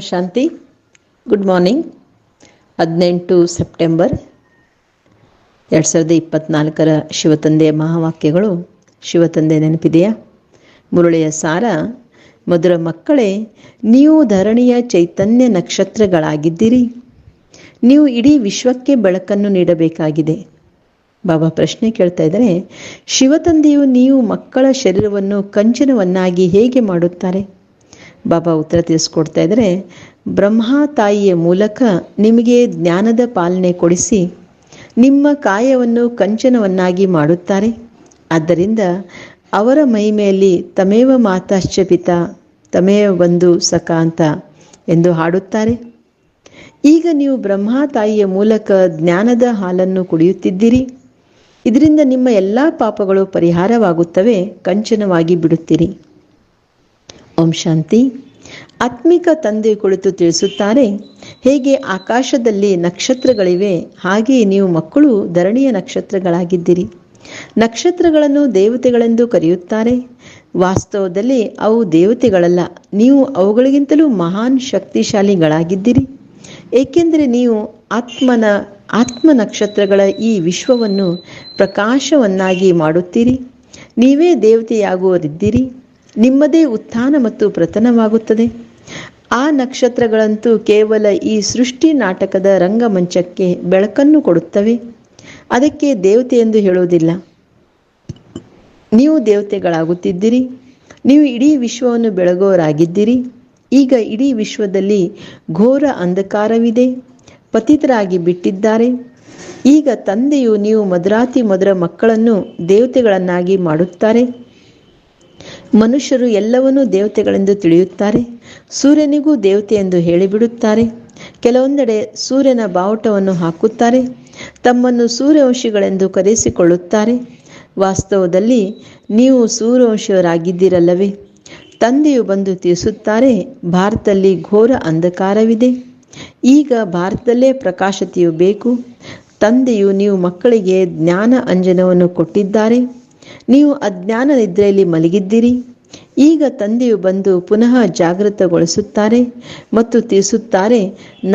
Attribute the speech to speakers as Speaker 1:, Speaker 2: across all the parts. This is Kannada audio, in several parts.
Speaker 1: ಶಾಂತಿ. ಗುಡ್ ಮಾರ್ನಿಂಗ್ ಹದಿನೆಂಟು ಸೆಪ್ಟೆಂಬರ್ ಎರಡು ಸಾವಿರದ ಇಪ್ಪತ್ನಾಲ್ಕರ ಶಿವತಂದೆಯ ಮಹಾವಾಕ್ಯಗಳು. ಶಿವತಂದೆ ನೆನಪಿದೆಯಾ? ಮುರುಳೆಯ ಸಾರ, ಮಧುರ ಮಕ್ಕಳೇ, ನೀವು ಧರಣಿಯ ಚೈತನ್ಯ ನಕ್ಷತ್ರಗಳಾಗಿದ್ದೀರಿ. ನೀವು ಇಡೀ ವಿಶ್ವಕ್ಕೆ ಬೆಳಕನ್ನು ನೀಡಬೇಕಾಗಿದೆ. ಬಾಬಾ ಪ್ರಶ್ನೆ ಕೇಳ್ತಾ ಇದ್ದಾರೆ ಶಿವತಂದೆಯು ನೀವು ಮಕ್ಕಳ ಶರೀರವನ್ನು ಕಂಚಿನವನ್ನಾಗಿ ಹೇಗೆ ಮಾಡುತ್ತಾರೆ? ಬಾಬಾ ಉತ್ತರ ತಿಳಿಸ್ಕೊಡ್ತಾ ಇದ್ದಾರೆ. ಬ್ರಹ್ಮ ತಾಯಿಯ ಮೂಲಕ ನಿಮಗೆ ಜ್ಞಾನದ ಪಾಲನೆ ಕೊಡಿಸಿ ನಿಮ್ಮ ಕಾಯವನ್ನು ಕಂಚನವನ್ನಾಗಿ ಮಾಡುತ್ತಾರೆ. ಆದ್ದರಿಂದ ಅವರ ಮಹಿಮೆಯಲ್ಲಿ ತಮೇವ ಮಾತಾಶ್ಚ ಪಿತ, ತಮೇವ ಬಂಧು ಸಖ ಅಂತ ಎಂದು ಹಾಡುತ್ತಾರೆ. ಈಗ ನೀವು ಬ್ರಹ್ಮ ತಾಯಿಯ ಮೂಲಕ ಜ್ಞಾನದ ಹಾಲನ್ನು ಕುಡಿಯುತ್ತಿದ್ದೀರಿ. ಇದರಿಂದ ನಿಮ್ಮ ಎಲ್ಲ ಪಾಪಗಳು ಪರಿಹಾರವಾಗುತ್ತವೆ, ಕಂಚನವಾಗಿ ಬಿಡುತ್ತೀರಿ. ಓಂ ಶಾಂತಿ. ಆತ್ಮಿಕ ತಂದೆ ಕುಳಿತು ತಿಳಿಸುತ್ತಾರೆ, ಹೇಗೆ ಆಕಾಶದಲ್ಲಿ ನಕ್ಷತ್ರಗಳಿವೆ ಹಾಗೆಯೇ ನೀವು ಮಕ್ಕಳು ಧರಣಿಯ ನಕ್ಷತ್ರಗಳಾಗಿದ್ದೀರಿ. ನಕ್ಷತ್ರಗಳನ್ನು ದೇವತೆಗಳೆಂದು ಕರೆಯುತ್ತಾರೆ. ವಾಸ್ತವದಲ್ಲಿ ಅವು ದೇವತೆಗಳಲ್ಲ, ನೀವು ಅವುಗಳಿಗಿಂತಲೂ ಮಹಾನ್ ಶಕ್ತಿಶಾಲಿಗಳಾಗಿದ್ದೀರಿ. ಏಕೆಂದರೆ ನೀವು ಆತ್ಮನ, ಆತ್ಮ ನಕ್ಷತ್ರಗಳ ಈ ವಿಶ್ವವನ್ನು ಪ್ರಕಾಶವನ್ನಾಗಿ ಮಾಡುತ್ತೀರಿ. ನೀವೇ ದೇವತೆಯಾಗುವರಿದ್ದೀರಿ ನಿಮ್ಮದೇ ಉತ್ಥಾನ ಮತ್ತು ಪ್ರತನವಾಗುತ್ತದೆ ಆ ನಕ್ಷತ್ರಗಳಂತೂ ಕೇವಲ ಈ ಸೃಷ್ಟಿ ನಾಟಕದ ರಂಗಮಂಚಕ್ಕೆ ಬೆಳಕನ್ನು ಕೊಡುತ್ತವೆ. ಅದಕ್ಕೆ ದೇವತೆ ಎಂದು ಹೇಳುವುದಿಲ್ಲ. ನೀವು ದೇವತೆಗಳಾಗುತ್ತಿದ್ದೀರಿ. ನೀವು ಇಡೀ ವಿಶ್ವವನ್ನು ಬೆಳಗೋರಾಗಿದ್ದೀರಿ. ಈಗ ಇಡೀ ವಿಶ್ವದಲ್ಲಿ ಘೋರ ಅಂಧಕಾರವಿದೆ. ಪತಿತರಾಗಿ ಬಿಟ್ಟಿದ್ದಾರೆ. ಈಗ ತಂದೆಯು ನೀವು ಮದ್ರಾತಿ ಮಧುರ ಮಕ್ಕಳನ್ನು ದೇವತೆಗಳನ್ನಾಗಿ ಮಾಡುತ್ತಾರೆ. ಮನುಷ್ಯರು ಎಲ್ಲವನ್ನೂ ದೇವತೆಗಳೆಂದು ತಿಳಿಯುತ್ತಾರೆ, ಸೂರ್ಯನಿಗೂ ದೇವತೆ ಎಂದು ಹೇಳಿಬಿಡುತ್ತಾರೆ. ಕೆಲವೊಂದೆಡೆ ಸೂರ್ಯನ ಬಾವುಟವನ್ನು ಹಾಕುತ್ತಾರೆ, ತಮ್ಮನ್ನು ಸೂರ್ಯವಂಶಿಗಳೆಂದು ಕರೆಸಿಕೊಳ್ಳುತ್ತಾರೆ. ವಾಸ್ತವದಲ್ಲಿ ನೀವು ಸೂರ್ಯವಂಶಿಯವರಾಗಿದ್ದೀರಲ್ಲವೇ? ತಂದೆಯು ಬಂದು ತಿಳಿಸುತ್ತಾರೆ, ಭಾರತದಲ್ಲಿ ಘೋರ ಅಂಧಕಾರವಿದೆ. ಈಗ ಭಾರತದಲ್ಲೇ ಪ್ರಕಾಶತೆಯು ಬೇಕು. ತಂದೆಯು ನೀವು ಮಕ್ಕಳಿಗೆ ಜ್ಞಾನ ಅಂಜನವನ್ನು ಕೊಟ್ಟಿದ್ದಾರೆ. ನೀವು ಅಜ್ಞಾನ ನಿದ್ರೆಯಲ್ಲಿ ಮಲಗಿದ್ದೀರಿ. ಈಗ ತಂದೆಯು ಬಂದು ಪುನಃ ಜಾಗೃತಗೊಳಿಸುತ್ತಾರೆ ಮತ್ತು ತಿಳಿಸುತ್ತಾರೆ,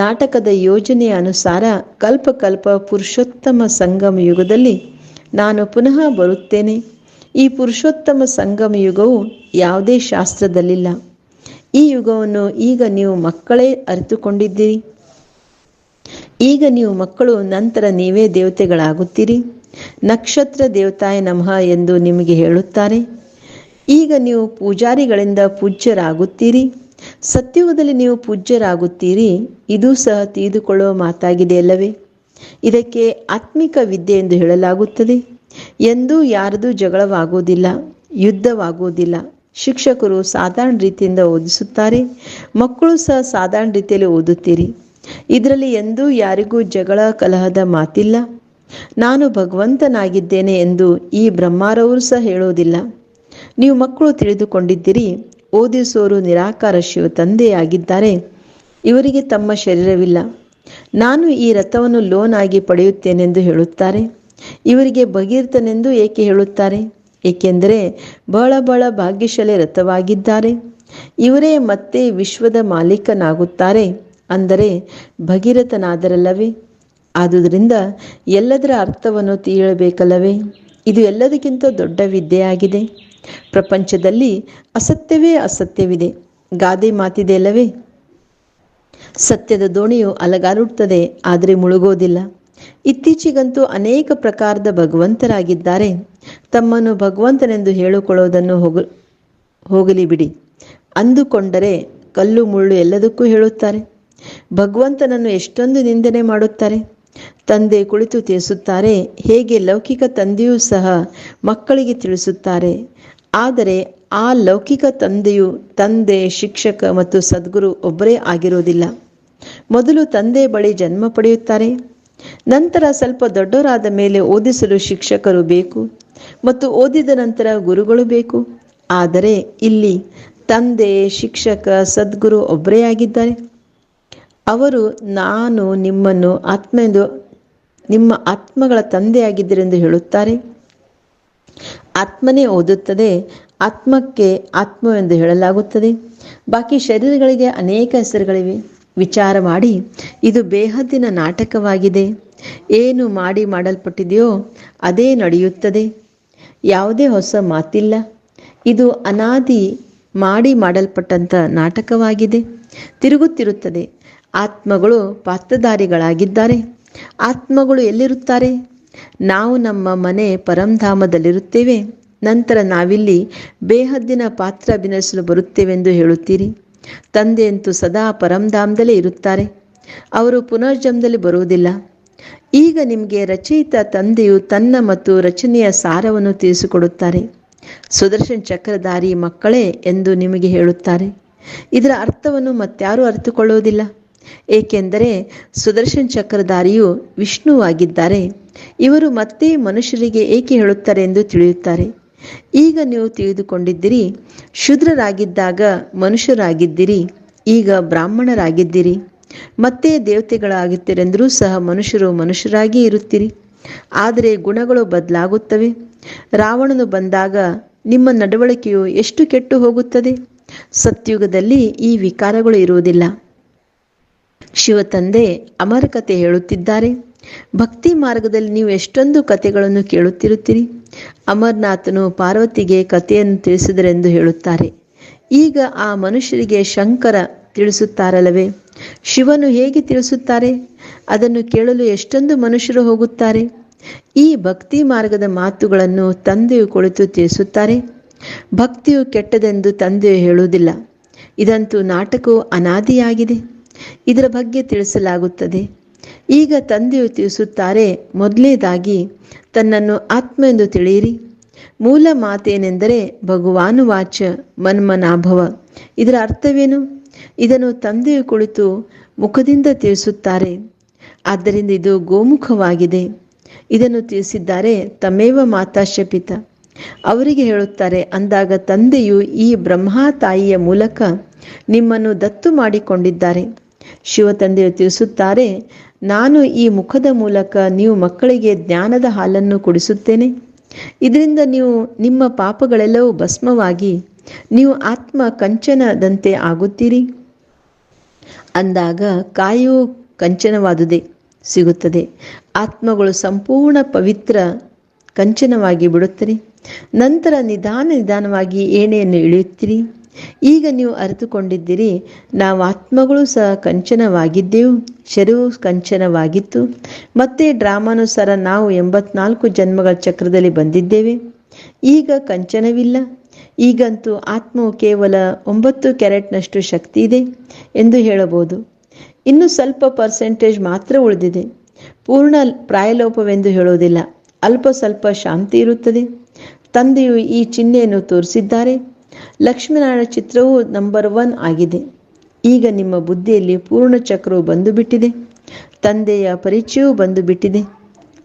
Speaker 1: ನಾಟಕದ ಯೋಜನೆಯ ಅನುಸಾರ ಕಲ್ಪಕಲ್ಪ ಪುರುಷೋತ್ತಮ ಸಂಗಮ ಯುಗದಲ್ಲಿ ನಾನು ಪುನಃ ಬರುತ್ತೇನೆ. ಈ ಪುರುಷೋತ್ತಮ ಸಂಗಮ ಯುಗವು ಯಾವುದೇ ಶಾಸ್ತ್ರದಲ್ಲಿಲ್ಲ. ಈ ಯುಗವನ್ನು ಈಗ ನೀವು ಮಕ್ಕಳೇ ಅರಿತುಕೊಂಡಿದ್ದೀರಿ. ಈಗ ನೀವು ಮಕ್ಕಳು ನಂತರ ನೀವೇ ದೇವತೆಗಳಾಗುತ್ತೀರಿ. ನಕ್ಷತ್ರ ದೇವತಾಯ ನಮಃ ಎಂದು ನಿಮಗೆ ಹೇಳುತ್ತಾರೆ. ಈಗ ನೀವು ಪೂಜಾರಿಗಳಿಂದ ಪೂಜ್ಯರಾಗುತ್ತೀರಿ. ಸತ್ಯವದಲ್ಲಿ ನೀವು ಪೂಜ್ಯರಾಗುತ್ತೀರಿ. ಇದು ಸಹ ತಿಳಿದುಕೊಳ್ಳುವ ಮಾತಾಗಿದೆಯಲ್ಲವೇ ಇದಕ್ಕೆ ಆತ್ಮಿಕ ವಿದ್ಯೆ ಎಂದು ಹೇಳಲಾಗುತ್ತದೆ. ಎಂದೂ ಯಾರದೂ ಜಗಳವಾಗುವುದಿಲ್ಲ, ಯುದ್ಧವಾಗುವುದಿಲ್ಲ. ಶಿಕ್ಷಕರು ಸಾಧಾರಣ ರೀತಿಯಿಂದ ಓದಿಸುತ್ತಾರೆ. ಮಕ್ಕಳು ಸಹ ಸಾಧಾರಣ ರೀತಿಯಲ್ಲಿ ಓದುತ್ತೀರಿ. ಇದರಲ್ಲಿ ಎಂದೂ ಯಾರಿಗೂ ಜಗಳ, ಕಲಹದ ಮಾತಿಲ್ಲ. ನಾನು ಭಗವಂತನಾಗಿದ್ದೇನೆ ಎಂದು ಈ ಬ್ರಹ್ಮಾರವರು ಸಹ ಹೇಳುವುದಿಲ್ಲ ನೀವು ಮಕ್ಕಳು ತಿಳಿದುಕೊಂಡಿದ್ದೀರಿ, ಓದಿಸೋರು ನಿರಾಕಾರ ಶಿವ ತಂದೆಯಾಗಿದ್ದಾರೆ, ಇವರಿಗೆ ತಮ್ಮ ಶರೀರವಿಲ್ಲ. ನಾನು ಈ ರಥವನ್ನು ಲೋನ್ ಆಗಿ ಪಡೆಯುತ್ತೇನೆಂದು ಹೇಳುತ್ತಾರೆ. ಇವರಿಗೆ ಭಗೀರ್ಥನೆಂದು ಏಕೆ ಹೇಳುತ್ತಾರೆ? ಏಕೆಂದರೆ ಬಹಳ ಬಹಳ ಭಾಗ್ಯಶಾಲಿ ರಥವಾಗಿದ್ದಾರೆ. ಇವರೇ ಮತ್ತೆ ವಿಶ್ವದ ಮಾಲೀಕನಾಗುತ್ತಾರೆ. ಅಂದರೆ ಭಗೀರಥನಾದರಲ್ಲವೇ? ಆದುದರಿಂದ ಎಲ್ಲದರ ಅರ್ಥವನ್ನು ತಿಳಿಯಬೇಕಲ್ಲವೇ? ಇದು ಎಲ್ಲದಕ್ಕಿಂತ ದೊಡ್ಡ ವಿದ್ಯೆಯಾಗಿದೆ. ಪ್ರಪಂಚದಲ್ಲಿ ಅಸತ್ಯವೇ ಅಸತ್ಯವಿದೆ. ಗಾದೆ ಮಾತಿದೆ ಅಲ್ಲವೇ? ಸತ್ಯದ ದೋಣಿಯು ಅಲಗಾಡುತ್ತದೆ ಆದರೆ ಮುಳುಗೋದಿಲ್ಲ. ಇತ್ತೀಚೆಗಂತೂ ಅನೇಕ ಪ್ರಕಾರದ ಭಗವಂತರಾಗಿದ್ದಾರೆ. ತಮ್ಮನ್ನು ಭಗವಂತನೆಂದು ಹೇಳಿಕೊಳ್ಳುವುದನ್ನು ಹೋಗ, ಹೋಗಲಿ ಬಿಡಿ. ಅಂದುಕೊಂಡರೆ ಕಲ್ಲು ಮುಳ್ಳು ಎಲ್ಲದಕ್ಕೂ ಹೇಳುತ್ತಾರೆ. ಭಗವಂತನನ್ನು ಎಷ್ಟೊಂದು ನಿಂದನೆ ಮಾಡುತ್ತಾರೆ. ತಂದೆ ಕುಳಿತು ತಿಳಿಸುತ್ತಾರೆ, ಹೇಗೆ ಲೌಕಿಕ ತಂದೆಯೂ ಸಹ ಮಕ್ಕಳಿಗೆ ತಿಳಿಸುತ್ತಾರೆ. ಆದರೆ ಆ ಲೌಕಿಕ ತಂದೆಯು ತಂದೆ, ಶಿಕ್ಷಕ ಮತ್ತು ಸದ್ಗುರು ಒಬ್ಬರೇ ಆಗಿರುವುದಿಲ್ಲ. ಮೊದಲು ತಂದೆ ಬಳಿ ಜನ್ಮ ಪಡೆಯುತ್ತಾರೆ. ನಂತರ ಸ್ವಲ್ಪ ದೊಡ್ಡವರಾದ ಮೇಲೆ ಓದಿಸಲು ಶಿಕ್ಷಕರು ಬೇಕು ಮತ್ತು ಓದಿದ ನಂತರ ಗುರುಗಳು ಬೇಕು. ಆದರೆ ಇಲ್ಲಿ ತಂದೆ, ಶಿಕ್ಷಕ, ಸದ್ಗುರು ಒಬ್ಬರೇ ಆಗಿದ್ದಾರೆ. ಅವರು, ನಾನು ನಿಮ್ಮನ್ನು ಆತ್ಮ ಎಂದು ನಿಮ್ಮ ಆತ್ಮಗಳ ತಂದೆಯಾಗಿದ್ದರೆಂದು ಹೇಳುತ್ತಾರೆ. ಆತ್ಮನೇ ಓದುತ್ತದೆ, ಆತ್ಮಕ್ಕೆ ಆತ್ಮವೆಂದು ಹೇಳಲಾಗುತ್ತದೆ. ಬಾಕಿ ಶರೀರಗಳಿಗೆ ಅನೇಕ ಹೆಸರುಗಳಿವೆ. ವಿಚಾರ ಮಾಡಿ, ಇದು ಬೇಹದ್ದಿನ ನಾಟಕವಾಗಿದೆ. ಏನು ಮಾಡಿ ಮಾಡಲ್ಪಟ್ಟಿದೆಯೋ ಅದೇ ನಡೆಯುತ್ತದೆ. ಯಾವುದೇ ಹೊಸ ಮಾತಿಲ್ಲ. ಇದು ಅನಾದಿ ಮಾಡಿ ಮಾಡಲ್ಪಟ್ಟಂಥ ನಾಟಕವಾಗಿದೆ. ತಿರುಗುತ್ತಿರುತ್ತದೆ. ಆತ್ಮಗಳು ಪಾತ್ರಧಾರಿಗಳಾಗಿದ್ದಾರೆ. ಆತ್ಮಗಳು ಎಲ್ಲಿರುತ್ತಾರೆ? ನಾವು ನಮ್ಮ ಮನೆ ಪರಂಧಾಮದಲ್ಲಿರುತ್ತೇವೆ. ನಂತರ ನಾವಿಲ್ಲಿ ಬೇಹದ್ದಿನ ಪಾತ್ರ ಅಭಿನಯಿಸಲು ಬರುತ್ತೇವೆಂದು ಹೇಳುತ್ತೀರಿ. ತಂದೆಯಂತೂ ಸದಾ ಪರಂಧಾಮದಲ್ಲೇ ಇರುತ್ತಾರೆ. ಅವರು ಪುನರ್ಜನ್ಮದಲ್ಲಿ ಬರುವುದಿಲ್ಲ. ಈಗ ನಿಮಗೆ ರಚಯಿತ ತಂದೆಯು ತನ್ನ ಮತ್ತು ರಚನೆಯ ಸಾರವನ್ನು ತಿಳಿಸಿಕೊಡುತ್ತಾರೆ. ಸುದರ್ಶನ್ ಚಕ್ರಧಾರಿ ಮಕ್ಕಳೇ ಎಂದು ನಿಮಗೆ ಹೇಳುತ್ತಾರೆ. ಇದರ ಅರ್ಥವನ್ನು ಮತ್ತಾರೂ ಅರ್ಥಕೊಳ್ಳುವುದಿಲ್ಲ ಏಕೆಂದರೆ ಸುದರ್ಶನ್ ಚಕ್ರಧಾರಿಯು ವಿಷ್ಣುವಾಗಿದ್ದಾರೆ. ಇವರು ಮತ್ತೆ ಮನುಷ್ಯರಿಗೆ ಏಕೆ ಹೇಳುತ್ತಾರೆ ಎಂದು ತಿಳಿಯುತ್ತಾರೆ. ಈಗ ನೀವು ತಿಳಿದುಕೊಂಡಿದ್ದೀರಿ, ಶೂದ್ರರಾಗಿದ್ದಾಗ ಮನುಷ್ಯರಾಗಿದ್ದಿರಿ, ಈಗ ಬ್ರಾಹ್ಮಣರಾಗಿದ್ದೀರಿ. ಮತ್ತೆ ದೇವತೆಗಳಾಗುತ್ತೀರೆಂದರೂ ಸಹ ಮನುಷ್ಯರು ಮನುಷ್ಯರಾಗಿ ಇರುತ್ತೀರಿ. ಆದರೆ ಗುಣಗಳು ಬದಲಾಗುತ್ತವೆ. ರಾವಣನು ಬಂದಾಗ ನಿಮ್ಮ ನಡವಳಿಕೆಯು ಎಷ್ಟು ಕೆಟ್ಟು ಹೋಗುತ್ತದೆ? ಸತ್ಯುಗದಲ್ಲಿ ಈ ವಿಕಾರಗಳು ಇರುವುದಿಲ್ಲ. ಶಿವತಂದೆ ಅಮರ ಕಥೆ ಹೇಳುತ್ತಿದ್ದಾರೆ. ಭಕ್ತಿ ಮಾರ್ಗದಲ್ಲಿ ನೀವು ಎಷ್ಟೊಂದು ಕಥೆಗಳನ್ನು ಕೇಳುತ್ತಿರುತ್ತೀರಿ? ಅಮರನಾಥನು ಪಾರ್ವತಿಗೆ ಕಥೆಯನ್ನು ತಿಳಿಸಿದರೆಂದು ಹೇಳುತ್ತಾರೆ. ಈಗ ಆ ಮನುಷ್ಯರಿಗೆ ಶಂಕರ ತಿಳಿಸುತ್ತಾರಲ್ಲವೇ? ಶಿವನು ಹೇಗೆ ತಿಳಿಸುತ್ತಾರೆ? ಅದನ್ನು ಕೇಳಲು ಎಷ್ಟೊಂದು ಮನುಷ್ಯರು ಹೋಗುತ್ತಾರೆ? ಈ ಭಕ್ತಿ ಮಾರ್ಗದ ಮಾತುಗಳನ್ನು ತಂದೆಯು ಕುಳಿತು ತಿಳಿಸುತ್ತಾರೆ. ಭಕ್ತಿಯು ಕೆಟ್ಟದೆಂದು ತಂದೆಯು ಹೇಳುವುದಿಲ್ಲ. ಇದಂತೂ ನಾಟಕವು ಅನಾದಿಯಾಗಿದೆ. ಇದರ ಬಗ್ಗೆ ತಿಳಿಸಲಾಗುತ್ತದೆ. ಈಗ ತಂದೆಯು ತಿಳಿಸುತ್ತಾರೆ, ಮೊದಲೇದಾಗಿ ತನ್ನನ್ನು ಆತ್ಮ ಎಂದು ತಿಳಿಯಿರಿ. ಮೂಲ ಮಾತೇನೆಂದರೆ ಭಗವಾನುವಾಚ ಮನ್ಮನಾಭವ. ಇದರ ಅರ್ಥವೇನು? ಇದನ್ನು ತಂದೆಯು ಕುಳಿತು ಮುಖದಿಂದ ತಿಳಿಸುತ್ತಾರೆ. ಆದ್ದರಿಂದ ಇದು ಗೋಮುಖವಾಗಿದೆ. ಇದನ್ನು ತಿಳಿಸಿದ್ದಾರೆ ತಮೇವ ಮಾತಾಶಪಿತ ಅವರಿಗೆ ಹೇಳುತ್ತಾರೆ, ಅಂದಾಗ ತಂದೆಯು ಈ ಬ್ರಹ್ಮ ತಾಯಿಯ ಮೂಲಕ ನಿಮ್ಮನ್ನು ದತ್ತು ಮಾಡಿಕೊಂಡಿದ್ದಾರೆ. ಶಿವ ತಂದೆಯು ತಿಳಿಸುತ್ತಾರೆ, ನಾನು ಈ ಮುಖದ ಮೂಲಕ ನೀವು ಮಕ್ಕಳಿಗೆ ಜ್ಞಾನದ ಹಾಲನ್ನು ಕುಡಿಸುತ್ತೇನೆ. ಇದರಿಂದ ನೀವು ನಿಮ್ಮ ಪಾಪಗಳೆಲ್ಲವೂ ಭಸ್ಮವಾಗಿ, ನೀವು ಆತ್ಮ ಕಂಚನದಂತೆ ಆಗುತ್ತೀರಿ. ಅಂದಾಗ ಕಾಯು ಕಂಚನವಾದುದೇ ಸಿಗುತ್ತದೆ. ಆತ್ಮಗಳು ಸಂಪೂರ್ಣ ಪವಿತ್ರ ಕಂಚನವಾಗಿ ಬಿಡುತ್ತೀರಿ ನಂತರ ನಿಧಾನ ನಿಧಾನವಾಗಿ ಏಣೆಯನ್ನು ಇಳಿಯುತ್ತೀರಿ. ಈಗ ನೀವು ಅರಿತುಕೊಂಡಿದ್ದೀರಿ, ನಾವು ಆತ್ಮಗಳು ಸಹ ಕಂಚನವಾಗಿದ್ದೆವು, ಶರೀರವು ಕಂಚನವಾಗಿತ್ತು. ಮತ್ತೆ ಡ್ರಾಮಾನುಸಾರ ನಾವು ಎಂಬತ್ನಾಲ್ಕು ಜನ್ಮಗಳ ಚಕ್ರದಲ್ಲಿ ಬಂದಿದ್ದೇವೆ. ಈಗ ಕಂಚನವಿಲ್ಲ. ಈಗಂತೂ ಆತ್ಮವು ಕೇವಲ ಒಂಬತ್ತು ಕ್ಯಾರೆಟ್ನಷ್ಟು ಶಕ್ತಿ ಇದೆ ಎಂದು ಹೇಳಬಹುದು. ಇನ್ನು ಸ್ವಲ್ಪ ಪರ್ಸೆಂಟೇಜ್ ಮಾತ್ರ ಉಳಿದಿದೆ. ಪೂರ್ಣ ಪ್ರಾಯಲೋಪವೆಂದು ಹೇಳುವುದಿಲ್ಲ. ಅಲ್ಪ ಸ್ವಲ್ಪ ಶಾಂತಿ ಇರುತ್ತದೆ. ತಂದೆಯು ಈ ಚಿಹ್ನೆಯನ್ನು ತೋರಿಸಿದ್ದಾರೆ. ಲಕ್ಷ್ಮೀನಾರಾಯಣ ಚಿತ್ರವು ನಂಬರ್ ಒನ್ ಆಗಿದೆ. ಈಗ ನಿಮ್ಮ ಬುದ್ಧಿಯಲ್ಲಿ ಪೂರ್ಣ ಚಕ್ರವು ಬಂದು ಬಿಟ್ಟಿದೆ ತಂದೆಯ ಪರಿಚಯವೂ ಬಂದು ಬಿಟ್ಟಿದೆ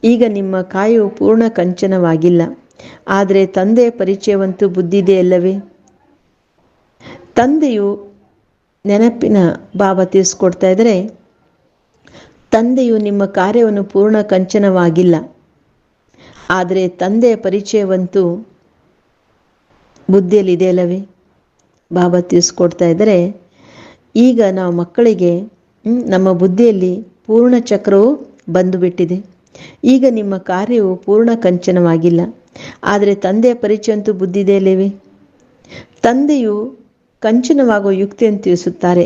Speaker 1: ಈಗ ನಿಮ್ಮ ಕಾಯವು ಪೂರ್ಣ ಕಂಚನವಾಗಿಲ್ಲ. ಆದರೆ ತಂದೆಯ ಪರಿಚಯವಂತೂ ಬುದ್ಧಿದೆಯಲ್ಲವೇ ತಂದೆಯು ನೆನಪಿನ ಭಾವ ತಿಳಿಸ್ಕೊಡ್ತಾ ಇದ್ದರೆ ತಂದೆಯು ನಿಮ್ಮ ಕಾರ್ಯವನ್ನು ಪೂರ್ಣ ಕಂಚನವಾಗಿಲ್ಲ. ಆದರೆ ತಂದೆಯ ಪರಿಚಯವಂತೂ ಬುದ್ಧಿಯಲ್ಲಿ ಇದೆಯಲ್ಲವೇ ಬಾಬಾ ತಿಳಿಸ್ಕೊಡ್ತಾ ಇದ್ದರೆ, ಈಗ ನಾವು ಮಕ್ಕಳಿಗೆ ನಮ್ಮ ಬುದ್ಧಿಯಲ್ಲಿ ಪೂರ್ಣ ಚಕ್ರವು ಬಂದುಬಿಟ್ಟಿದೆ. ಈಗ ನಿಮ್ಮ ಕಾರ್ಯವು ಪೂರ್ಣ ಕಂಚನವಾಗಿಲ್ಲ. ಆದರೆ ತಂದೆಯ ಪರಿಚಯ ಅಂತೂ ಬುದ್ಧಿ ಇದೆಯಲ್ಲವೇ ತಂದೆಯು ಕಂಚನವಾಗುವ ಯುಕ್ತಿಯನ್ನು ತಿಳಿಸುತ್ತಾರೆ.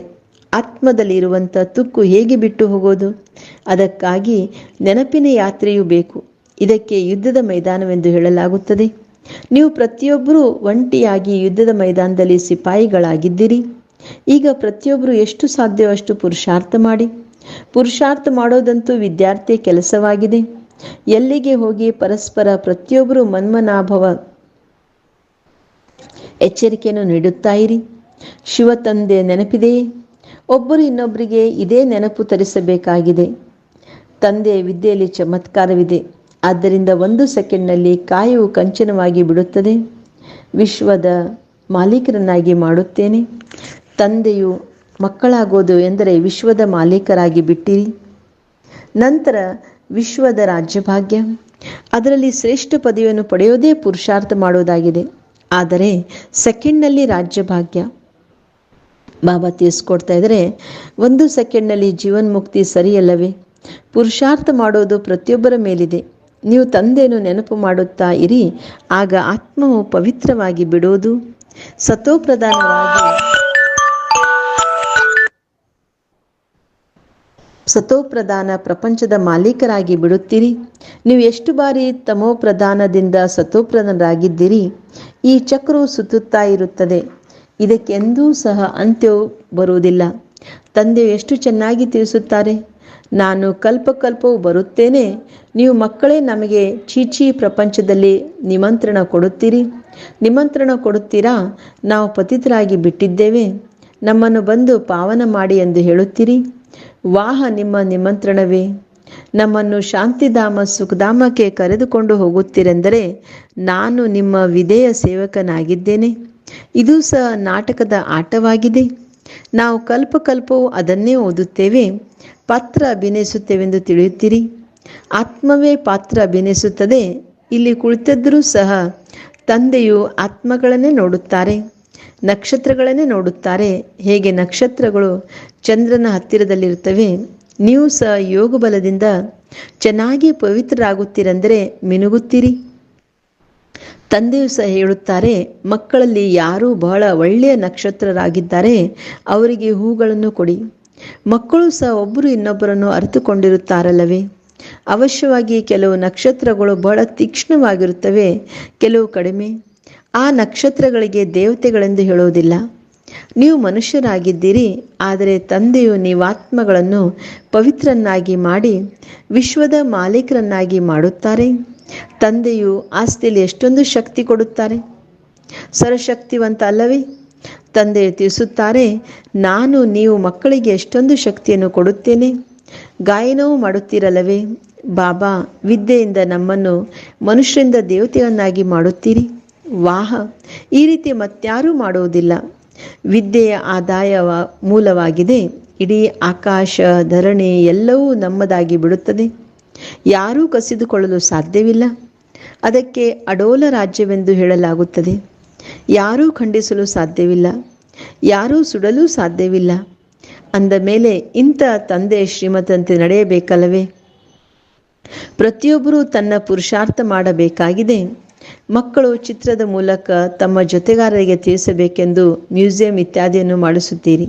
Speaker 1: ಆತ್ಮದಲ್ಲಿ ಇರುವಂಥ ತುಕ್ಕು ಹೇಗೆ ಬಿಟ್ಟು ಹೋಗೋದು? ಅದಕ್ಕಾಗಿ ನೆನಪಿನ ಯಾತ್ರೆಯೂ ಬೇಕು. ಇದಕ್ಕೆ ಯುದ್ಧದ ಮೈದಾನವೆಂದು ಹೇಳಲಾಗುತ್ತದೆ. ನೀವು ಪ್ರತಿಯೊಬ್ಬರೂ ಒಂಟಿಯಾಗಿ ಯುದ್ಧದ ಮೈದಾನದಲ್ಲಿ ಸಿಪಾಯಿಗಳಾಗಿದ್ದೀರಿ. ಈಗ ಪ್ರತಿಯೊಬ್ಬರು ಎಷ್ಟು ಸಾಧ್ಯವಷ್ಟು ಪುರುಷಾರ್ಥ ಮಾಡಿ. ಪುರುಷಾರ್ಥ ಮಾಡೋದಂತೂ ವಿದ್ಯಾರ್ಥಿ ಕೆಲಸವಾಗಿದೆ. ಎಲ್ಲಿಗೆ ಹೋಗಿ ಪರಸ್ಪರ ಪ್ರತಿಯೊಬ್ಬರು ಮನ್ಮನಾಭವ ಎಚ್ಚರಿಕೆಯನ್ನು ನೀಡುತ್ತಾ ಇರಿ. ಶಿವ ತಂದೆ ನೆನಪಿದೆಯೇ? ಒಬ್ಬರು ಇನ್ನೊಬ್ಬರಿಗೆ ಇದೇ ನೆನಪು ತರಿಸಬೇಕಾಗಿದೆ. ತಂದೆ ವಿದ್ಯೆಯಲ್ಲಿ ಚಮತ್ಕಾರವಿದೆ. ಆದ್ದರಿಂದ ಒಂದು ಸೆಕೆಂಡ್ನಲ್ಲಿ ಕಾಯವು ಕಂಚನವಾಗಿ ಬಿಡುತ್ತದೆ. ವಿಶ್ವದ ಮಾಲೀಕರನ್ನಾಗಿ ಮಾಡುತ್ತೇನೆ. ತಂದೆಯು ಮಕ್ಕಳಾಗೋದು ಎಂದರೆ ವಿಶ್ವದ ಮಾಲೀಕರಾಗಿ ಬಿಟ್ಟಿರಿ. ನಂತರ ವಿಶ್ವದ ರಾಜ್ಯಭಾಗ್ಯ. ಅದರಲ್ಲಿ ಶ್ರೇಷ್ಠ ಪದವಿಯನ್ನು ಪಡೆಯೋದೇ ಪುರುಷಾರ್ಥ ಮಾಡೋದಾಗಿದೆ ಆದರೆ ಸೆಕೆಂಡ್ನಲ್ಲಿ ರಾಜ್ಯಭಾಗ್ಯ. ಬಾಬಾ ತಿಳಿಸ್ಕೊಡ್ತಾ ಇದ್ದಾರೆ, ಒಂದು ಸೆಕೆಂಡ್ನಲ್ಲಿ ಜೀವನ್ಮುಕ್ತಿ ಸರಿಯಲ್ಲವೇ? ಪುರುಷಾರ್ಥ ಮಾಡೋದು ಪ್ರತಿಯೊಬ್ಬರ ಮೇಲಿದೆ. ನೀವು ತಂದೆಯನ್ನು ನೆನಪು ಮಾಡುತ್ತಾ ಇರಿ, ಆಗ ಆತ್ಮವು ಪವಿತ್ರವಾಗಿ ಬಿಡೋದು ಸತೋಪ್ರಧಾನವಾಗಿ ಸತೋಪ್ರಧಾನ ಪ್ರಪಂಚದ ಮಾಲೀಕರಾಗಿ ಬಿಡುತ್ತೀರಿ. ನೀವು ಎಷ್ಟು ಬಾರಿ ತಮೋಪ್ರಧಾನದಿಂದ ಸತೋಪ್ರಧಾನರಾಗಿದ್ದೀರಿ. ಈ ಚಕ್ರವು ಸುತ್ತುತ್ತಾ ಇರುತ್ತದೆ. ಇದಕ್ಕೆಂದೂ ಸಹ ಅಂತ್ಯವು ಬರುವುದಿಲ್ಲ. ತಂದೆಯು ಎಷ್ಟು ಚೆನ್ನಾಗಿ ತಿಳಿಸುತ್ತಾರೆ. ನಾನು ಕಲ್ಪ ಕಲ್ಪವು ಬರುತ್ತೇನೆ. ನೀವು ಮಕ್ಕಳೇ, ನಮಗೆ ಚೀಚಿ ಪ್ರಪಂಚದಲ್ಲಿ ನಿಮಂತ್ರಣ ಕೊಡುತ್ತೀರಿ. ನಿಮಂತ್ರಣ ಕೊಡುತ್ತೀರಾ? ನಾವು ಪತಿತರಾಗಿ ಬಿಟ್ಟಿದ್ದೇವೆ. ನಮ್ಮನ್ನು ಬಂದು ಪಾವನ ಮಾಡಿ ಎಂದು ಹೇಳುತ್ತೀರಿ. ವಾಹ, ನಿಮ್ಮ ನಿಮಂತ್ರಣವೇ. ನಮ್ಮನ್ನು ಶಾಂತಿಧಾಮ, ಸುಖಧಾಮಕ್ಕೆ ಕರೆದುಕೊಂಡು ಹೋಗುತ್ತೀರೆಂದರೆ ನಾನು ನಿಮ್ಮ ವಿಧೇಯ ಸೇವಕನಾಗಿದ್ದೇನೆ. ಇದು ಸಹ ನಾಟಕದ ಆಟವಾಗಿದೆ. ನಾವು ಕಲ್ಪ ಕಲ್ಪವು ಅದನ್ನೇ ಓದುತ್ತೇವೆ. ಪಾತ್ರ ಅಭಿನಯಿಸುತ್ತೇವೆಂದು ತಿಳಿಯುತ್ತೀರಿ. ಆತ್ಮವೇ ಪಾತ್ರ ಅಭಿನಯಿಸುತ್ತದೆ. ಇಲ್ಲಿ ಕುಳಿತಿದ್ದರೂ ಸಹ ತಂದೆಯು ಆತ್ಮಗಳನ್ನೇ ನೋಡುತ್ತಾರೆ, ನಕ್ಷತ್ರಗಳನ್ನೇ ನೋಡುತ್ತಾರೆ. ಹೇಗೆ ನಕ್ಷತ್ರಗಳು ಚಂದ್ರನ ಹತ್ತಿರದಲ್ಲಿರುತ್ತವೆ, ನೀವು ಸಹ ಯೋಗ ಬಲದಿಂದ ಚೆನ್ನಾಗಿ ಪವಿತ್ರರಾಗುತ್ತೀರೆಂದರೆ ಮಿನುಗುತ್ತೀರಿ. ತಂದೆಯು ಸಹ ಹೇಳುತ್ತಾರೆ, ಮಕ್ಕಳಲ್ಲಿ ಯಾರು ಬಹಳ ಒಳ್ಳೆಯ ನಕ್ಷತ್ರರಾಗಿದ್ದಾರೆ ಅವರಿಗೆ ಹೂಗಳನ್ನು ಕೊಡಿ. ಮಕ್ಕಳು ಸಹ ಒಬ್ಬರು ಇನ್ನೊಬ್ಬರನ್ನು ಅರಿತುಕೊಂಡಿರುತ್ತಾರಲ್ಲವೇ? ಅವಶ್ಯವಾಗಿ ಕೆಲವು ನಕ್ಷತ್ರಗಳು ಬಹಳ ತೀಕ್ಷ್ಣವಾಗಿರುತ್ತವೆ, ಕೆಲವು ಕಡಿಮೆ. ಆ ನಕ್ಷತ್ರಗಳಿಗೆ ದೇವತೆಗಳೆಂದು ಹೇಳುವುದಿಲ್ಲ. ನೀವು ಮನುಷ್ಯರಾಗಿದ್ದೀರಿ, ಆದರೆ ತಂದೆಯು ನೀವಾತ್ಮಗಳನ್ನು ಪವಿತ್ರನ್ನಾಗಿ ಮಾಡಿ, ವಿಶ್ವದ ಮಾಲೀಕರನ್ನಾಗಿ ಮಾಡುತ್ತಾರೆ. ತಂದೆಯು ಆಸ್ತಿಯಲ್ಲಿ ಎಷ್ಟೊಂದು ಶಕ್ತಿ ಕೊಡುತ್ತಾರೆ? ಸರಶಕ್ತಿವಂತ ಅಲ್ಲವೇ? ತಂದೆ ತಿಳಿಸುತ್ತಾರೆ, ನಾನು ನೀವು ಮಕ್ಕಳಿಗೆ ಎಷ್ಟೊಂದು ಶಕ್ತಿಯನ್ನು ಕೊಡುತ್ತೇನೆ? ಗಾಯನವೂ ಮಾಡುತ್ತೀರಲ್ಲವೇ? ಬಾಬಾ, ವಿದ್ಯೆಯಿಂದ ನಮ್ಮನ್ನು ಮನುಷ್ಯರಿಂದ ದೇವತೆಯನ್ನಾಗಿ ಮಾಡುತ್ತೀರಿ. ವಾಹ, ಈ ರೀತಿ ಮತ್ಯಾರೂ ಮಾಡುವುದಿಲ್ಲ. ವಿದ್ಯೆಯ ಆದಾಯ ಮೂಲವಾಗಿದೆ. ಇಡೀ ಆಕಾಶ, ಧರಣಿ ಎಲ್ಲವೂ ನಮ್ಮದಾಗಿ ಬಿಡುತ್ತದೆ. ಯಾರೂ ಕಸಿದುಕೊಳ್ಳಲು ಸಾಧ್ಯವಿಲ್ಲ. ಅದಕ್ಕೆ ಅಡೋಲ ರಾಜ್ಯವೆಂದು ಹೇಳಲಾಗುತ್ತದೆ. ಯಾರೂ ಖಂಡಿಸಲು ಸಾಧ್ಯವಿಲ್ಲ. ಯಾರೂ ಸುಡಲು ಸಾಧ್ಯವಿಲ್ಲ. ಅಂದ ಮೇಲೆ ಇಂಥ ತಂದೆ ಶ್ರೀಮತಂತೆ ನಡೆಯಬೇಕಲ್ಲವೇ? ಪ್ರತಿಯೊಬ್ಬರೂ ತನ್ನ ಪುರುಷಾರ್ಥ ಮಾಡಬೇಕಾಗಿದೆ. ಮಕ್ಕಳು ಚಿತ್ರದ ಮೂಲಕ ತಮ್ಮ ಜೊತೆಗಾರರಿಗೆ ತಿಳಿಸಬೇಕೆಂದು ಮ್ಯೂಸಿಯಂ ಇತ್ಯಾದಿಯನ್ನು ಮಾಡಿಸುತ್ತೀರಿ.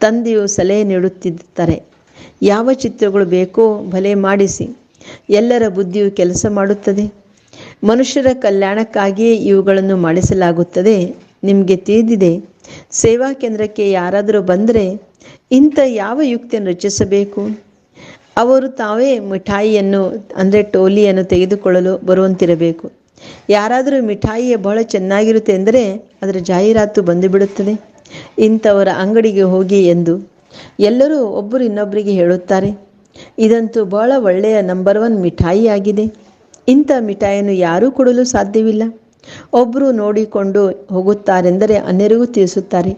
Speaker 1: ತಂದೆಯು ಸಲಹೆ ನೀಡುತ್ತಿದ್ದಾರೆ. ಯಾವ ಚಿತ್ರಗಳು ಬೇಕೋ ಭಲೆ ಮಾಡಿಸಿ. ಎಲ್ಲರ ಬುದ್ಧಿಯು ಕೆಲಸ ಮಾಡುತ್ತದೆ. ಮನುಷ್ಯರ ಕಲ್ಯಾಣಕ್ಕಾಗಿಯೇ ಇವುಗಳನ್ನು ಮಾಡಿಸಲಾಗುತ್ತದೆ. ನಿಮಗೆ ತಿಳಿದಿದೆ, ಸೇವಾ ಕೇಂದ್ರಕ್ಕೆ ಯಾರಾದರೂ ಬಂದರೆ ಇಂಥ ಯಾವ ಯುಕ್ತಿಯನ್ನು ರಚಿಸಬೇಕು? ಅವರು ತಾವೇ ಮಿಠಾಯಿಯನ್ನು, ಅಂದರೆ ಟೋಲಿಯನ್ನು ತೆಗೆದುಕೊಳ್ಳಲು ಬರುವಂತಿರಬೇಕು. ಯಾರಾದರೂ ಮಿಠಾಯಿಯೇ ಬಹಳ ಚೆನ್ನಾಗಿರುತ್ತೆ ಎಂದರೆ ಅದರ ಜಾಹೀರಾತು ಬಂದುಬಿಡುತ್ತದೆ. ಇಂಥವರ ಅಂಗಡಿಗೆ ಹೋಗಿ ಎಂದು ಎಲ್ಲರೂ ಒಬ್ಬರು ಇನ್ನೊಬ್ಬರಿಗೆ ಹೇಳುತ್ತಾರೆ. ಇದಂತೂ ಬಹಳ ಒಳ್ಳೆಯ ನಂಬರ್ ಒನ್ ಮಿಠಾಯಿ ಆಗಿದೆ. ಇಂಥ ಮಿಠಾಯಿಯನ್ನು ಯಾರೂ ಕೊಡಲು ಸಾಧ್ಯವಿಲ್ಲ. ಒಬ್ಬರು ನೋಡಿಕೊಂಡು ಹೋಗುತ್ತಾರೆಂದರೆ ಅನ್ಯರಿಗೂ ತಿಳಿಸುತ್ತಾರೆ.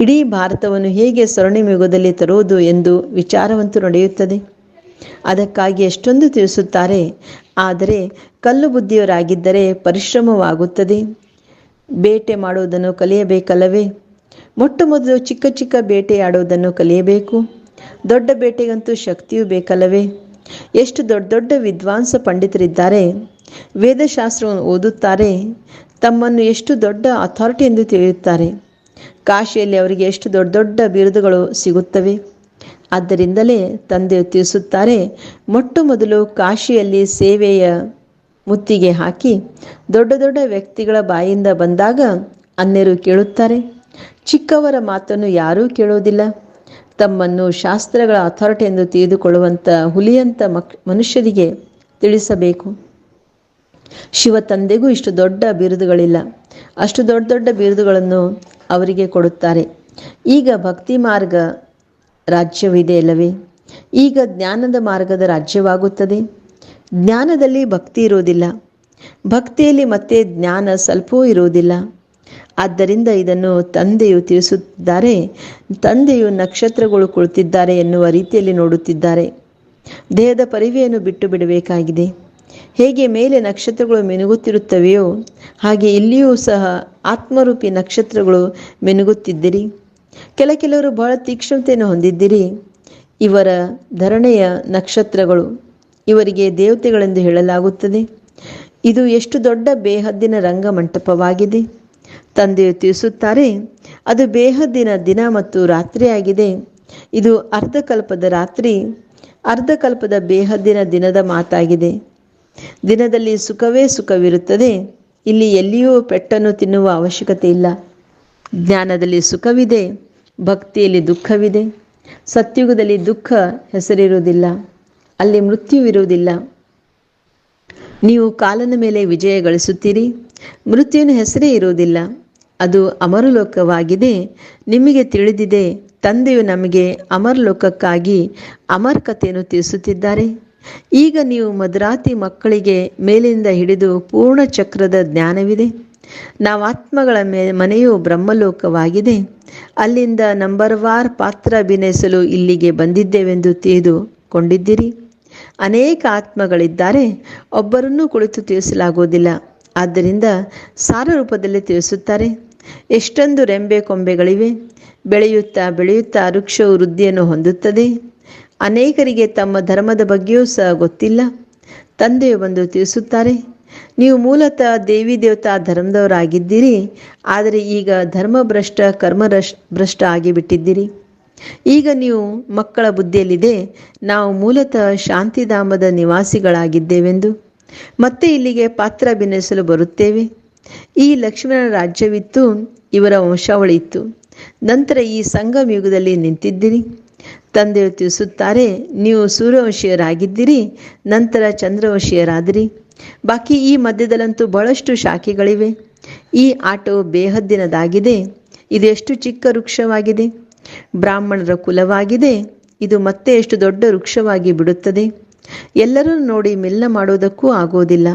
Speaker 1: ಇಡೀ ಭಾರತವನ್ನು ಹೇಗೆ ಸ್ವರ್ಣಿಮಯುಗದಲ್ಲಿ ತರುವುದು ಎಂದು ವಿಚಾರವಂತೂ ನಡೆಯುತ್ತದೆ. ಅದಕ್ಕಾಗಿ ಎಷ್ಟೊಂದು ತಿಳಿಸುತ್ತಾರೆ. ಆದರೆ ಕಲ್ಲು ಬುದ್ಧಿಯವರಾಗಿದ್ದರೆ ಪರಿಶ್ರಮವಾಗುತ್ತದೆ. ಬೇಟೆ ಮಾಡುವುದನ್ನು ಕಲಿಯಬೇಕಲ್ಲವೇ? ಮೊಟ್ಟ ಮೊದಲು ಚಿಕ್ಕ ಚಿಕ್ಕ ಬೇಟೆಯಾಡುವುದನ್ನು ಕಲಿಯಬೇಕು. ದೊಡ್ಡ ಬೇಟೆಗಂತೂ ಶಕ್ತಿಯೂ ಬೇಕಲ್ಲವೇ? ಎಷ್ಟು ದೊಡ್ಡ ದೊಡ್ಡ ವಿದ್ವಾಂಸ ಪಂಡಿತರಿದ್ದಾರೆ. ವೇದಶಾಸ್ತ್ರವನ್ನು ಓದುತ್ತಾರೆ. ತಮ್ಮನ್ನು ಎಷ್ಟು ದೊಡ್ಡ ಅಥಾರಿಟಿ ಎಂದು ತಿಳಿಯುತ್ತಾರೆ. ಕಾಶಿಯಲ್ಲಿ ಅವರಿಗೆ ಎಷ್ಟು ದೊಡ್ಡ ದೊಡ್ಡ ಬಿರುದುಗಳು ಸಿಗುತ್ತವೆ. ಆದ್ದರಿಂದಲೇ ತಂದೆ ತಿಳಿಸುತ್ತಾರೆ, ಮೊಟ್ಟ ಮೊದಲು ಕಾಶಿಯಲ್ಲಿ ಸೇವೆಯ ಮುತ್ತಿಗೆ ಹಾಕಿ ದೊಡ್ಡ ದೊಡ್ಡ ವ್ಯಕ್ತಿಗಳ ಬಾಯಿಂದ ಬಂದಾಗ ಅನ್ಯರು ಕೇಳುತ್ತಾರೆ. ಚಿಕ್ಕವರ ಮಾತನ್ನು ಯಾರೂ ಕೇಳೋದಿಲ್ಲ ತಮ್ಮನ್ನು ಶಾಸ್ತ್ರಗಳ ಅಥಾರಿಟಿ ಎಂದು ತಿಳಿದುಕೊಳ್ಳುವಂಥ ಹುಲಿಯಂಥ ಮಕ್, ಮನುಷ್ಯರಿಗೆ ತಿಳಿಸಬೇಕು. ಶಿವ ತಂದೆಗೂ ಇಷ್ಟು ದೊಡ್ಡ ಬಿರುದುಗಳಿಲ್ಲ. ಅಷ್ಟು ದೊಡ್ಡ ದೊಡ್ಡ ಬಿರುದುಗಳನ್ನು ಅವರಿಗೆ ಕೊಡುತ್ತಾರೆ. ಈಗ ಭಕ್ತಿ ಮಾರ್ಗ ರಾಜ್ಯವಿದೆ ಅಲ್ಲವೇ? ಈಗ ಜ್ಞಾನದ ಮಾರ್ಗದ ರಾಜ್ಯವಾಗುತ್ತದೆ. ಜ್ಞಾನದಲ್ಲಿ ಭಕ್ತಿ ಇರುವುದಿಲ್ಲ. ಭಕ್ತಿಯಲ್ಲಿ ಮತ್ತೆ ಜ್ಞಾನ ಸ್ವಲ್ಪವೂ ಇರುವುದಿಲ್ಲ. ಆದ್ದರಿಂದ ಇದನ್ನು ತಂದೆಯು ತಿಳಿಸುತ್ತಿದ್ದಾರೆ. ತಂದೆಯು ನಕ್ಷತ್ರಗಳು ಕುಳಿತಿದ್ದಾರೆ ಎನ್ನುವ ರೀತಿಯಲ್ಲಿ ನೋಡುತ್ತಿದ್ದಾರೆ. ದೇಹದ ಪರಿವೆಯನ್ನು ಬಿಟ್ಟು ಬಿಡಬೇಕಾಗಿದೆ. ಹೇಗೆ ಮೇಲೆ ನಕ್ಷತ್ರಗಳು ಮಿನುಗುತ್ತಿರುತ್ತವೆಯೋ, ಹಾಗೆ ಇಲ್ಲಿಯೂ ಸಹ ಆತ್ಮರೂಪಿ ನಕ್ಷತ್ರಗಳು ಮಿನುಗುತ್ತಿದ್ದಿರಿ. ಕೆಲ ಕೆಲವರು ಬಹಳ ತೀಕ್ಷ್ಣತೆಯನ್ನು ಹೊಂದಿದ್ದೀರಿ. ಇವರ ಧರಣೆಯ ನಕ್ಷತ್ರಗಳು ಇವರಿಗೆ ದೇವತೆಗಳೆಂದು ಹೇಳಲಾಗುತ್ತದೆ. ಇದು ಎಷ್ಟು ದೊಡ್ಡ ಬೇಹದ್ದಿನ ರಂಗಮಂಟಪವಾಗಿದೆ. ತಂದೆಯು ತಿಳಿಸುತ್ತಾರೆ, ಅದು ಬೇಹದ್ದಿನ ದಿನ ಮತ್ತು ರಾತ್ರಿಯಾಗಿದೆ. ಇದು ಅರ್ಧಕಲ್ಪದ ರಾತ್ರಿ, ಅರ್ಧಕಲ್ಪದ ಬೇಹದ್ದಿನ ದಿನದ ಮಾತಾಗಿದೆ. ದಿನದಲ್ಲಿ ಸುಖವೇ ಸುಖವಿರುತ್ತದೆ, ಇಲ್ಲಿ ಎಲ್ಲಿಯೂ ಪೆಟ್ಟನ್ನು ತಿನ್ನುವ ಅವಶ್ಯಕತೆ ಇಲ್ಲ. ಜ್ಞಾನದಲ್ಲಿ ಸುಖವಿದೆ, ಭಕ್ತಿಯಲ್ಲಿ ದುಃಖವಿದೆ. ಸತ್ಯುಗದಲ್ಲಿ ದುಃಖ ಹೆಸರಿರುವುದಿಲ್ಲ, ಅಲ್ಲಿ ಮೃತ್ಯುವಿರುವುದಿಲ್ಲ. ನೀವು ಕಾಲನ ಮೇಲೆ ವಿಜಯ ಗಳಿಸುತ್ತೀರಿ ಮೃತ್ಯುವಿನ ಹೆಸರೇ ಇರುವುದಿಲ್ಲ. ಅದು ಅಮರಲೋಕವಾಗಿದೆ. ನಿಮಗೆ ತಿಳಿದಿದೆ, ತಂದೆಯು ನಮಗೆ ಅಮರಲೋಕಕ್ಕಾಗಿ ಅಮರ್ಕತೆಯನ್ನು ತಿಳಿಸುತ್ತಿದ್ದಾರೆ. ಈಗ ನೀವು ಮದ್ರಾತಿ ಮಕ್ಕಳಿಗೆ ಮೇಲಿಂದ ಹಿಡಿದು ಪೂರ್ಣ ಚಕ್ರದ ಜ್ಞಾನವಿದೆ. ನಾವು ಆತ್ಮಗಳ ಮೇ, ಮನೆಯು ಬ್ರಹ್ಮಲೋಕವಾಗಿದೆ. ಅಲ್ಲಿಂದ ನಂಬರ್ ವಾರ್ ಪಾತ್ರ ಅಭಿನಯಿಸಲು ಇಲ್ಲಿಗೆ ಬಂದಿದ್ದೇವೆಂದು ತಿಳಿದುಕೊಂಡಿದ್ದೀರಿ. ಅನೇಕ ಆತ್ಮಗಳಿದ್ದಾರೆ, ಒಬ್ಬರನ್ನೂ ಕುಳಿತು ತಿಳಿಸಲಾಗುವುದಿಲ್ಲ. ಆದ್ದರಿಂದ ಸಾರ ರೂಪದಲ್ಲಿ ತಿಳಿಸುತ್ತಾರೆ, ಎಷ್ಟೊಂದು ರೆಂಬೆ ಕೊಂಬೆಗಳಿವೆ, ಬೆಳೆಯುತ್ತಾ ಬೆಳೆಯುತ್ತಾ ವೃಕ್ಷವು ವೃದ್ಧಿಯನ್ನು ಹೊಂದುತ್ತದೆ. ಅನೇಕರಿಗೆ ತಮ್ಮ ಧರ್ಮದ ಬಗ್ಗೆಯೂ ಸಹ ಗೊತ್ತಿಲ್ಲ. ತಂದೆಯು ಬಂದು ತಿಳಿಸುತ್ತಾರೆ, ನೀವು ಮೂಲತಃ ದೇವಿ ದೇವತಾ ಧರ್ಮದವರಾಗಿದ್ದೀರಿ, ಆದರೆ ಈಗ ಧರ್ಮಭ್ರಷ್ಟ ಕರ್ಮ ಭ್ರಷ್ಟ ಆಗಿಬಿಟ್ಟಿದ್ದೀರಿ. ಈಗ ನೀವು ಮಕ್ಕಳ ಬುದ್ಧಿಯಲ್ಲಿದೆ, ನಾವು ಮೂಲತಃ ಶಾಂತಿಧಾಮದ ನಿವಾಸಿಗಳಾಗಿದ್ದೇವೆಂದು. ಮತ್ತೆ ಇಲ್ಲಿಗೆ ಪಾತ್ರ ಅಭಿನಯಿಸಲು ಬರುತ್ತೇವೆ. ಈ ಲಕ್ಷ್ಮಣನ ರಾಜ್ಯವಿತ್ತು, ಇವರ ವಂಶಾವಳಿ ಇತ್ತು. ನಂತರ ಈ ಸಂಗಮ ಯುಗದಲ್ಲಿ ನಿಂತಿದ್ದೀರಿ. ತಂದೆಯು ತಿಳಿಸುತ್ತಾರೆ, ನೀವು ಸೂರ್ಯವಂಶೀಯರಾಗಿದ್ದೀರಿ, ನಂತರ ಚಂದ್ರವಂಶೀಯರಾದಿರಿ. ಬಾಕಿ ಈ ಮಧ್ಯದಲ್ಲಂತೂ ಬಹಳಷ್ಟು ಶಾಖೆಗಳಿವೆ. ಈ ಆಟವು ಬೇಹದ್ದಿನದಾಗಿದೆ. ಇದೆಷ್ಟು ಚಿಕ್ಕ ವೃಕ್ಷವಾಗಿದೆ. ಬ್ರಾಹ್ಮಣರ ಕುಲವಾಗಿದೆ. ಇದು ಮತ್ತೆ ಎಷ್ಟು ದೊಡ್ಡ ವೃಕ್ಷವಾಗಿ ಬಿಡುತ್ತದೆ. ಎಲ್ಲರೂ ನೋಡಿ ಮಿಲ್ಲ ಮಾಡುವುದಕ್ಕೂ ಆಗೋದಿಲ್ಲ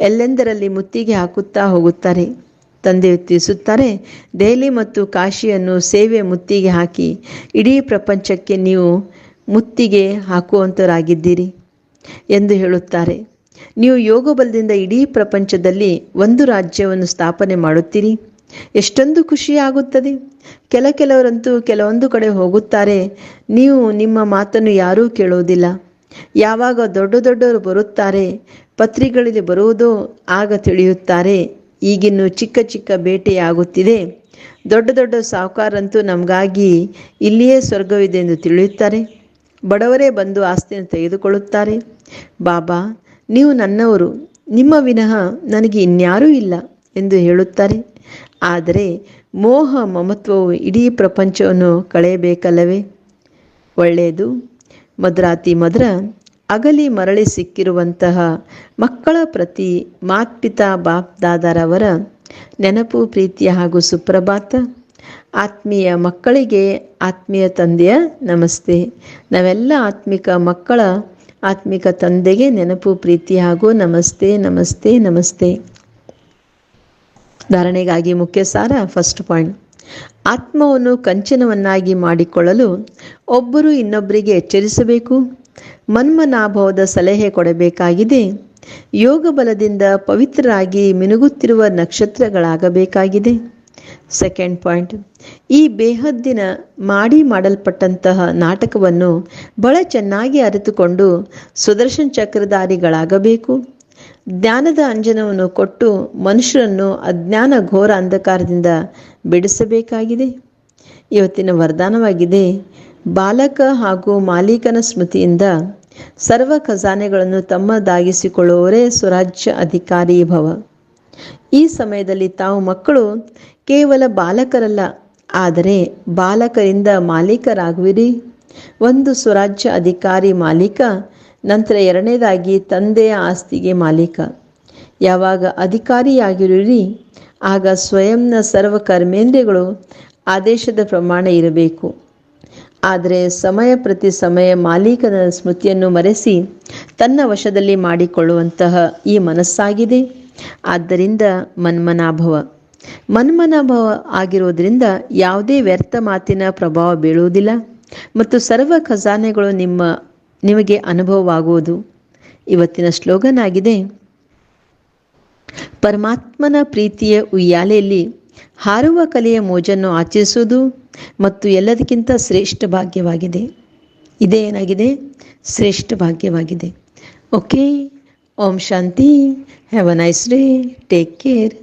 Speaker 1: ಎಲ್ಲೆಂದರಲ್ಲಿ ಮುತ್ತಿಗೆ ಹಾಕುತ್ತಾ ಹೋಗುತ್ತಾರೆ? ತಂದೆ ತಿಳಿಸುತ್ತಾರೆ, ದೆಹಲಿ ಮತ್ತು ಕಾಶಿಯನ್ನು ಸೇವೆ ಮುತ್ತಿಗೆ ಹಾಕಿ, ಇಡೀ ಪ್ರಪಂಚಕ್ಕೆ ನೀವು ಮುತ್ತಿಗೆ ಹಾಕುವಂತರಾಗಿದ್ದೀರಿ ಎಂದು ಹೇಳುತ್ತಾರೆ. ನೀವು ಯೋಗ ಬಲದಿಂದ ಇಡೀ ಪ್ರಪಂಚದಲ್ಲಿ ಒಂದು ರಾಜ್ಯವನ್ನು ಸ್ಥಾಪನೆ ಮಾಡುತ್ತೀರಿ. ಎಷ್ಟೊಂದು ಖುಷಿಯಾಗುತ್ತದೆ. ಕೆಲ ಕೆಲವರಂತೂ ಕೆಲವೊಂದು ಕಡೆ ಹೋಗುತ್ತಾರೆ. ನೀವು ನಿಮ್ಮ ಮಾತನ್ನು ಯಾರೂ ಕೇಳುವುದಿಲ್ಲ. ಯಾವಾಗ ದೊಡ್ಡ ದೊಡ್ಡವರು ಬರುತ್ತಾರೆ, ಪತ್ರಿಕೆಗಳಲ್ಲಿ ಬರುವುದು ಆಗ ತಿಳಿಯುತ್ತಾರೆ. ಈಗಿನ್ನು ಚಿಕ್ಕ ಚಿಕ್ಕ ಬೇಟೆಯಾಗುತ್ತಿದೆ. ದೊಡ್ಡ ದೊಡ್ಡ ಸಾಹುಕಾರಂತೂ ನಮಗಾಗಿ ಇಲ್ಲಿಯೇ ಸ್ವರ್ಗವಿದೆ ಎಂದು ತಿಳಿಯುತ್ತಾರೆ. ಬಡವರೇ ಬಂದು ಆಸ್ತಿಯನ್ನು ತೆಗೆದುಕೊಳ್ಳುತ್ತಾರೆ. ಬಾಬಾ, ನೀವು ನನ್ನವರು, ನಿಮ್ಮ ವಿನಃ ನನಗೆ ಇನ್ಯಾರೂ ಇಲ್ಲ ಎಂದು ಹೇಳುತ್ತಾರೆ. ಆದರೆ ಮೋಹ ಮಮತ್ವವು ಇಡೀ ಪ್ರಪಂಚವನ್ನು ಕಳೆಯಬೇಕಲ್ಲವೇ? ಒಳ್ಳೆಯದು. ಮಧುರಾತಿ ಮದ್ರ ಅಗಲಿ ಮರಳಿ ಸಿಕ್ಕಿರುವಂತಹ ಮಕ್ಕಳ ಪ್ರತಿ ಮಾತ್ಪಿತಾ ಬಾಪ್ ದಾದಾರವರ ನೆನಪು, ಪ್ರೀತಿಯ ಹಾಗೂ ಸುಪ್ರಭಾತ. ಆತ್ಮೀಯ ಮಕ್ಕಳಿಗೆ ಆತ್ಮೀಯ ತಂದೆಯ ನಮಸ್ತೆ. ನಾವೆಲ್ಲ ಆತ್ಮಿಕ ಮಕ್ಕಳ, ಆತ್ಮಿಕ ತಂದೆಗೆ ನೆನಪು, ಪ್ರೀತಿ ಹಾಗೂ ನಮಸ್ತೆ ನಮಸ್ತೆ ನಮಸ್ತೆ. ಧಾರಣೆಗಾಗಿ ಮುಖ್ಯ ಸಾರ ಫಸ್ಟ್ ಪಾಯಿಂಟ್. ಆತ್ಮವನ್ನು ಕಂಚನವನ್ನಾಗಿ ಮಾಡಿಕೊಳ್ಳಲು ಒಬ್ಬರು ಇನ್ನೊಬ್ಬರಿಗೆ ಎಚ್ಚರಿಸಬೇಕು. ಮನ್ಮನಾಭವದ ಸಲಹೆ ಕೊಡಬೇಕಾಗಿದೆ. ಯೋಗ ಬಲದಿಂದ ಪವಿತ್ರರಾಗಿ ಮಿನುಗುತ್ತಿರುವ ನಕ್ಷತ್ರಗಳಾಗಬೇಕಾಗಿದೆ. Second point. ಈ ಬೇಹದ್ದಿನ ಮಾಡಿ ಮಾಡಲ್ಪಟ್ಟಂತಹ ನಾಟಕವನ್ನು ಬಹಳ ಚೆನ್ನಾಗಿ ಅರಿತುಕೊಂಡು ಸುದರ್ಶನ್ ಚಕ್ರಧಾರಿಗಳಾಗಬೇಕು. ಜ್ಞಾನದ ಅಂಜನವನ್ನು ಕೊಟ್ಟು ಮನುಷ್ಯರನ್ನು ಅಜ್ಞಾನ ಘೋರ ಅಂಧಕಾರದಿಂದ ಬಿಡಿಸಬೇಕಾಗಿದೆ. ಇವತ್ತಿನ ವರದಾನವಾಗಿದೆ. ಬಾಲಕ ಹಾಗೂ ಮಾಲೀಕನ ಸ್ಮೃತಿಯಿಂದ ಸರ್ವ ಖಜಾನೆಗಳನ್ನು ತಮ್ಮದಾಗಿಸಿಕೊಳ್ಳುವವರೇ ಸ್ವರಾಜ್ಯ ಅಧಿಕಾರಿ ಭವ. ಈ ಸಮಯದಲ್ಲಿ ತಾವು ಮಕ್ಕಳು ಕೇವಲ ಬಾಲಕರಲ್ಲ, ಆದರೆ ಬಾಲಕರಿಂದ ಮಾಲೀಕರಾಗುವಿರಿ. ಒಂದು ಸ್ವರಾಜ್ಯ ಅಧಿಕಾರಿ ಮಾಲೀಕ, ನಂತರ ಎರಡನೇದಾಗಿ ತಂದೆಯ ಆಸ್ತಿಗೆ ಮಾಲೀಕ. ಯಾವಾಗ ಅಧಿಕಾರಿಯಾಗಿರುವಿರಿ, ಆಗ ಸ್ವಯಂನ ಸರ್ವ ಕರ್ಮೇಂದ್ರಿಯಗಳು ಆದೇಶದ ಪ್ರಮಾಣ ಇರಬೇಕು. ಆದರೆ ಸಮಯ ಪ್ರತಿ ಸಮಯ ಮಾಲೀಕನ ಸ್ಮೃತಿಯನ್ನು ಮರೆಸಿ ತನ್ನ ವಶದಲ್ಲಿ ಮಾಡಿಕೊಳ್ಳುವಂತಹ ಈ ಮನಸ್ಸಾಗಿದೆ. ಆದ್ದರಿಂದ ಮನ್ಮನಾಭವ. ಮನ್ಮನಾಭವ ಆಗಿರುವುದರಿಂದ ಯಾವುದೇ ವ್ಯರ್ಥ ಮಾತಿನ ಪ್ರಭಾವ ಬೀಳುವುದಿಲ್ಲ ಮತ್ತು ಸರ್ವ ಖಜಾನೆಗಳು ನಿಮ್ಮ, ನಿಮಗೆ ಅನುಭವವಾಗುವುದು. ಇವತ್ತಿನ ಸ್ಲೋಗನ್ ಆಗಿದೆ ಪರಮಾತ್ಮನ ಪ್ರೀತಿಯ ಉಯ್ಯಾಲೆಯಲ್ಲಿ ಹಾರುವ ಕಲೆಯ ಮೋಜನ್ನು ಆಚರಿಸುವುದು ಮತ್ತು ಎಲ್ಲದಕ್ಕಿಂತ ಶ್ರೇಷ್ಠ ಭಾಗ್ಯವಾಗಿದೆ. ಇದೇ ಏನಾಗಿದೆ ಶ್ರೇಷ್ಠ ಭಾಗ್ಯವಾಗಿದೆ. ಓಕೆ ಓಂ ಶಾಂತಿ have a nice day take care